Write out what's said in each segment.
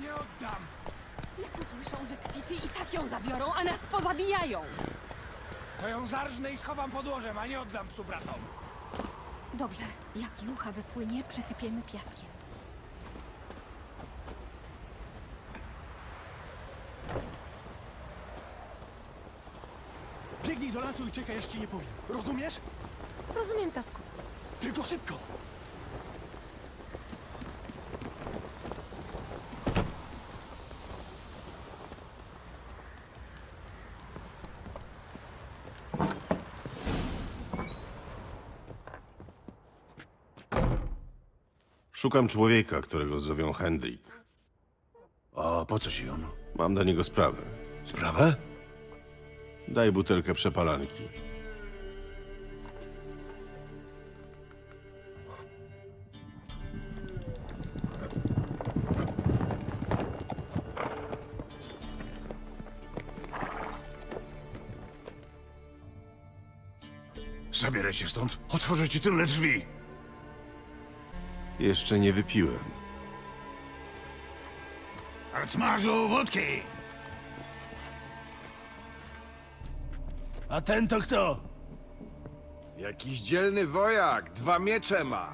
Nie oddam! Jak usłyszą, że kwiczy i tak ją zabiorą, a nas pozabijają. To ją zarżnę i schowam pod łożem, a nie oddam psu bratom. Dobrze, jak jucha wypłynie, przysypiemy piaskiem. Biegnij do lasu i czekaj, aż ci nie powiem. Rozumiesz? Rozumiem, tatku. Tylko szybko! Szukam człowieka, którego zowią Hendrik. A po co ci on? Mam do niego sprawę. Sprawę? Daj butelkę przepalanki. Zabieraj się stąd. Otworzę ci tylne drzwi. Jeszcze nie wypiłem. Arcmarzu, wódki! A ten to kto? Jakiś dzielny wojak, dwa miecze ma.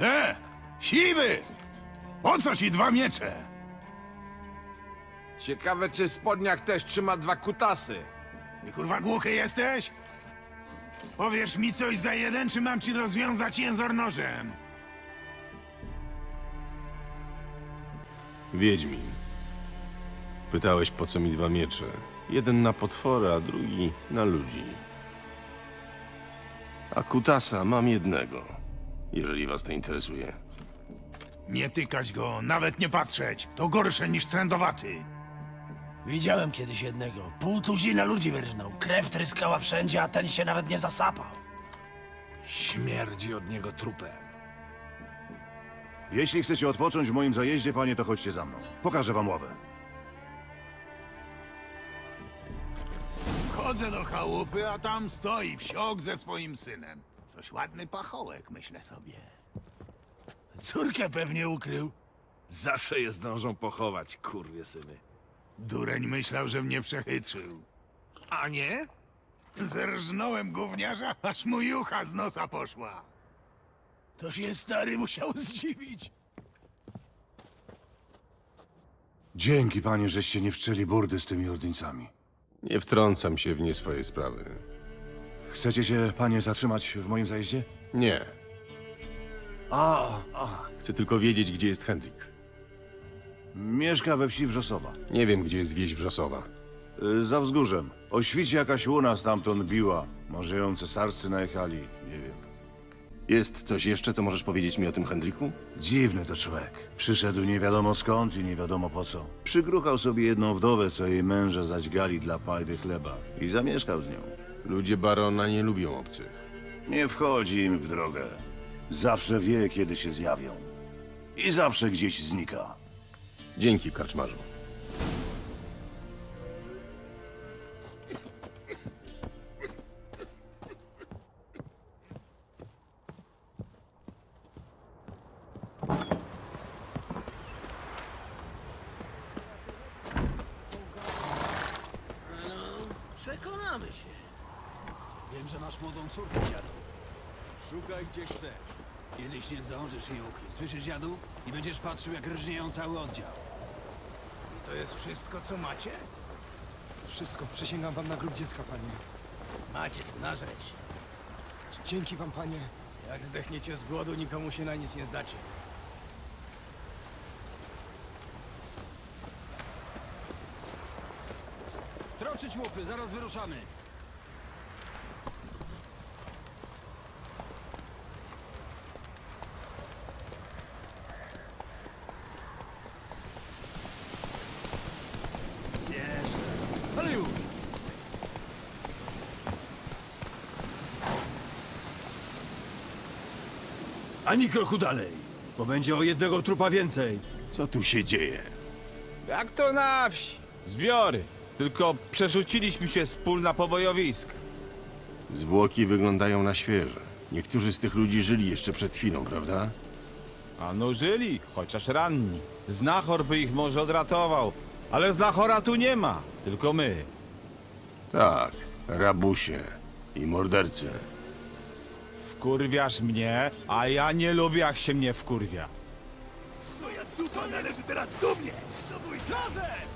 E! Siwy! Po co ci dwa miecze? Ciekawe, czy w spodniach też trzyma dwa kutasy. Ty kurwa głuchy jesteś? Powiesz mi coś za jeden, czy mam ci rozwiązać jęzor nożem? Wiedźmin. Pytałeś, po co mi dwa miecze. Jeden na potwora, a drugi na ludzi. A kutasa mam jednego, jeżeli was to interesuje. Nie tykać go, nawet nie patrzeć. To gorsze niż trędowaty. Widziałem kiedyś jednego. Pół tuzina ludzi wyrżnął. Krew tryskała wszędzie, a ten się nawet nie zasapał. Śmierdzi od niego trupem. Jeśli chcecie odpocząć w moim zajeździe, panie, to chodźcie za mną. Pokażę wam ławę. Chodzę do chałupy, a tam stoi wsiok ze swoim synem. Coś ładny pachołek, myślę sobie. Córkę pewnie ukrył. Zawsze je zdążą pochować, kurwie syny. Dureń myślał, że mnie przechytrzył. A nie? Zerżnąłem gówniarza, aż mu jucha z nosa poszła. To się stary musiał zdziwić. Dzięki, panie, żeście nie wszczęli burdy z tymi ordyńcami. Nie wtrącam się w nie swoje sprawy. Chcecie się, panie, zatrzymać w moim zajeździe? Nie. A, a. Chcę tylko wiedzieć, gdzie jest Hendrik. Mieszka we wsi Wrzosowa. Nie wiem, gdzie jest wieś Wrzosowa. Y, za wzgórzem. O świcie jakaś łuna stamtąd biła. Może ją cesarscy najechali, nie wiem. Jest coś jeszcze, co możesz powiedzieć mi o tym Hendriku? Dziwny to człowiek. Przyszedł nie wiadomo skąd i nie wiadomo po co. Przygruchał sobie jedną wdowę, co jej męża zaćgali dla pajdy chleba. I zamieszkał z nią. Ludzie barona nie lubią obcych. Nie wchodzi im w drogę. Zawsze wie, kiedy się zjawią. I zawsze gdzieś znika. Dzięki, karczmarzu. Przekonamy się. Wiem, że masz młodą córkę, dziadu. Szukaj gdzie chcesz. Kiedyś nie zdążysz jej ukryć. Słyszysz, dziadu? I będziesz patrzył, jak rżnieją cały oddział. To jest wszystko, co macie? Wszystko. Przysięgam wam na grób dziecka, panie. Macie tu narzeć. Dzięki wam, panie. Jak zdechniecie z głodu, nikomu się na nic nie zdacie. Troczyć łupy, zaraz wyruszamy. Zjeżdżę. Ale już! Ani kroku dalej, bo będzie o jednego trupa więcej. Co tu się dzieje? Jak to na wsi? Zbiory. Tylko przerzuciliśmy się z pól na pobojowisk. Zwłoki wyglądają na świeże. Niektórzy z tych ludzi żyli jeszcze przed chwilą, prawda? A no żyli, chociaż ranni. Znachor by ich może odratował, ale znachora tu nie ma, tylko my. Tak, rabusie i mordercy. Wkurwiasz mnie, a ja nie lubię jak się mnie wkurwia. To należy teraz do mnie! Do mój razem!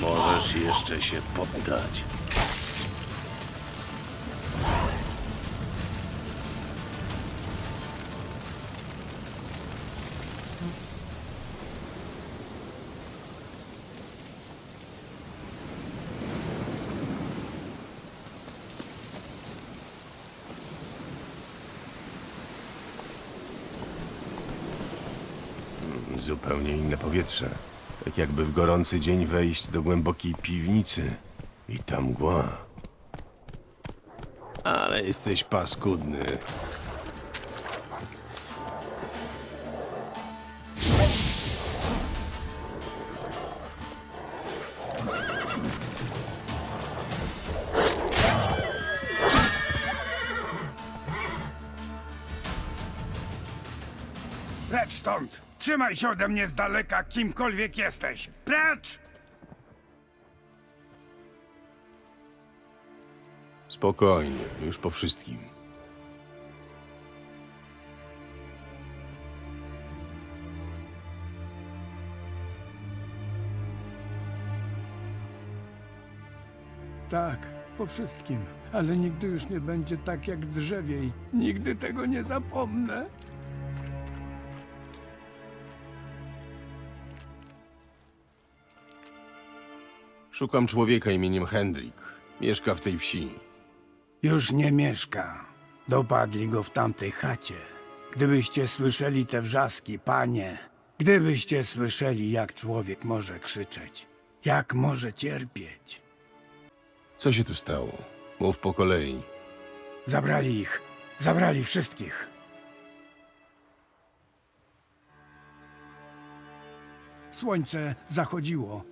Możesz jeszcze się poddać. Zupełnie inne powietrze. Tak jakby w gorący dzień wejść do głębokiej piwnicy i tam mgła. Ale jesteś paskudny. Precz stąd! Trzymaj się ode mnie z daleka, kimkolwiek jesteś! Precz! Spokojnie, już po wszystkim. Tak, po wszystkim. Ale nigdy już nie będzie tak jak drzewiej. Nigdy tego nie zapomnę. Szukam człowieka imieniem Hendrik. Mieszka w tej wsi. Już nie mieszka. Dopadli go w tamtej chacie. Gdybyście słyszeli te wrzaski, panie, gdybyście słyszeli, jak człowiek może krzyczeć, jak może cierpieć. Co się tu stało? Mów po kolei. Zabrali ich, zabrali wszystkich. Słońce zachodziło,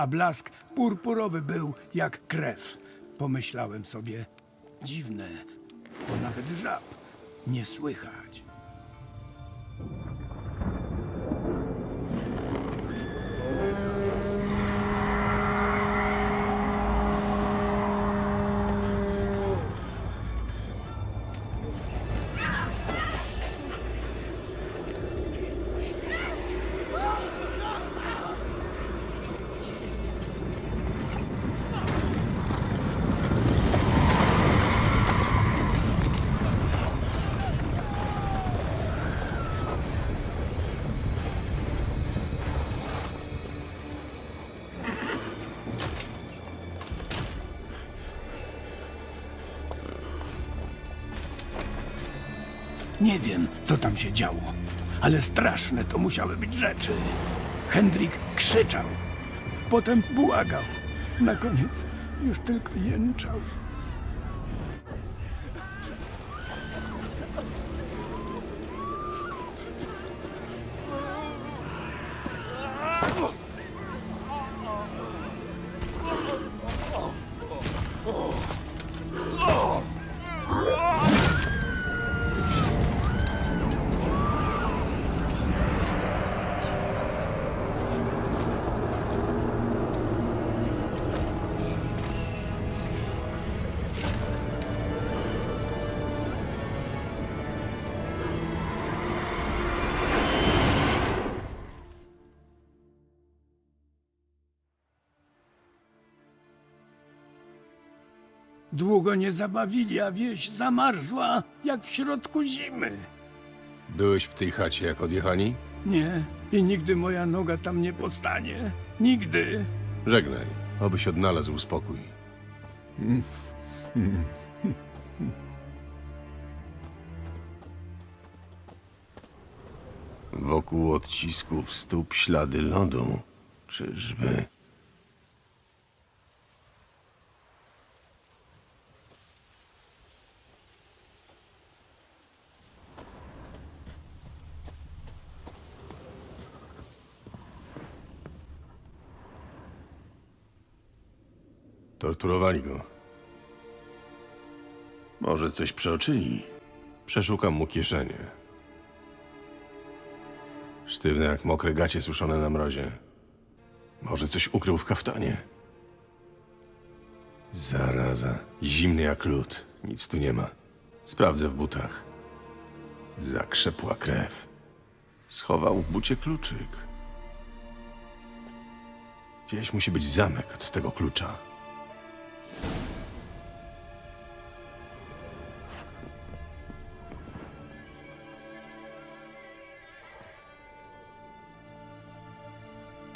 a blask purpurowy był jak krew. Pomyślałem sobie, dziwne, bo nawet żab nie słychać. Nie wiem, co tam się działo, ale straszne to musiały być rzeczy. Hendrik krzyczał. Potem błagał. Na koniec już tylko jęczał. Długo nie zabawili, a wieś zamarzła jak w środku zimy. Byłeś w tej chacie, jak odjechali? Nie, i nigdy moja noga tam nie postanie. Nigdy. Żegnaj, obyś odnalazł spokój. Wokół odcisków stóp ślady lodu. Czyżby... Torturowali go. Może coś przeoczyli? Przeszukam mu kieszenie. Sztywne jak mokre gacie suszone na mrozie. Może coś ukrył w kaftanie? Zaraza. Zimny jak lód. Nic tu nie ma. Sprawdzę w butach. Zakrzepła krew. Schował w bucie kluczyk. Gdzieś musi być zamek od tego klucza.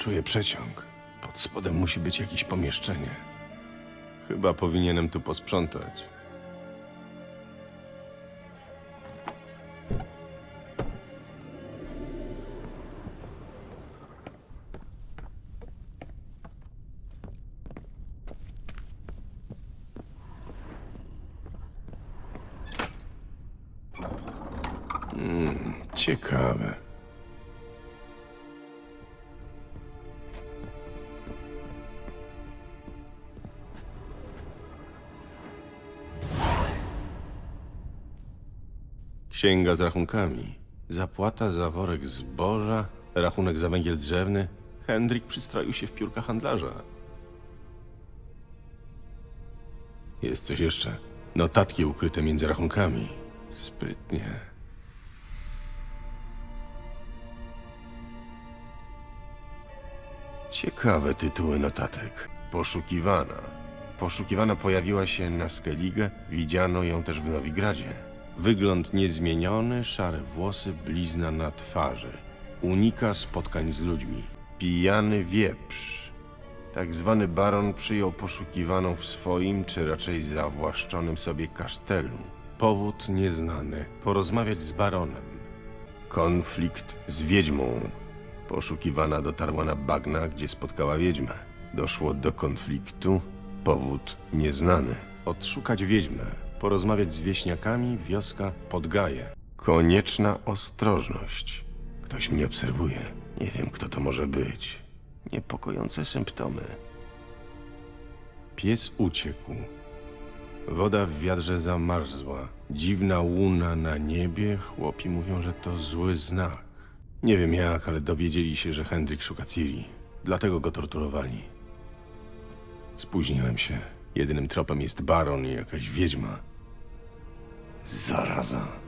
Czuję przeciąg. Pod spodem musi być jakieś pomieszczenie. Chyba powinienem tu posprzątać. Księga z rachunkami. Zapłata za worek zboża, rachunek za węgiel drzewny. Hendrik przystroił się w piórka handlarza. Jest coś jeszcze. Notatki ukryte między rachunkami. Sprytnie. Ciekawe tytuły notatek. Poszukiwana. Poszukiwana pojawiła się na Skellige, widziano ją też w Nowigradzie. Wygląd niezmieniony, szare włosy, blizna na twarzy. Unika spotkań z ludźmi. Pijany wieprz. Tak zwany baron przyjął poszukiwaną w swoim, czy raczej zawłaszczonym sobie kasztelu. Powód nieznany. Porozmawiać z baronem. Konflikt z wiedźmą. Poszukiwana dotarła na bagna, gdzie spotkała wiedźmę. Doszło do konfliktu. Powód nieznany. Odszukać wiedźmę. Porozmawiać z wieśniakami, wioska Podgaje. Konieczna ostrożność. Ktoś mnie obserwuje. Nie wiem, kto to może być. Niepokojące symptomy. Pies uciekł. Woda w wiadrze zamarzła. Dziwna łuna na niebie. Chłopi mówią, że to zły znak. Nie wiem jak, ale dowiedzieli się, że Hendrik szuka Ciri. Dlatego go torturowali. Spóźniłem się. Jedynym tropem jest baron i jakaś wiedźma. Zaraza.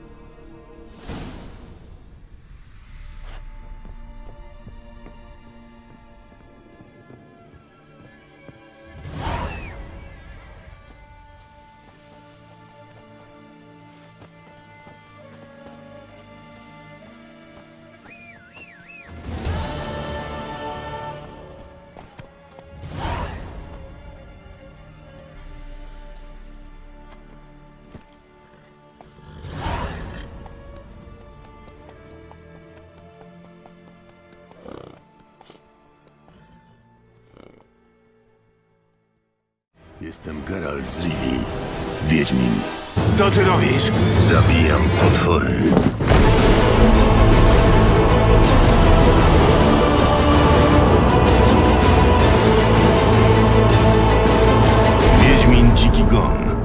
Jestem Geralt z Rivii, Wiedźmin. Co ty robisz? Zabijam potwory. Wiedźmin Dziki Gon.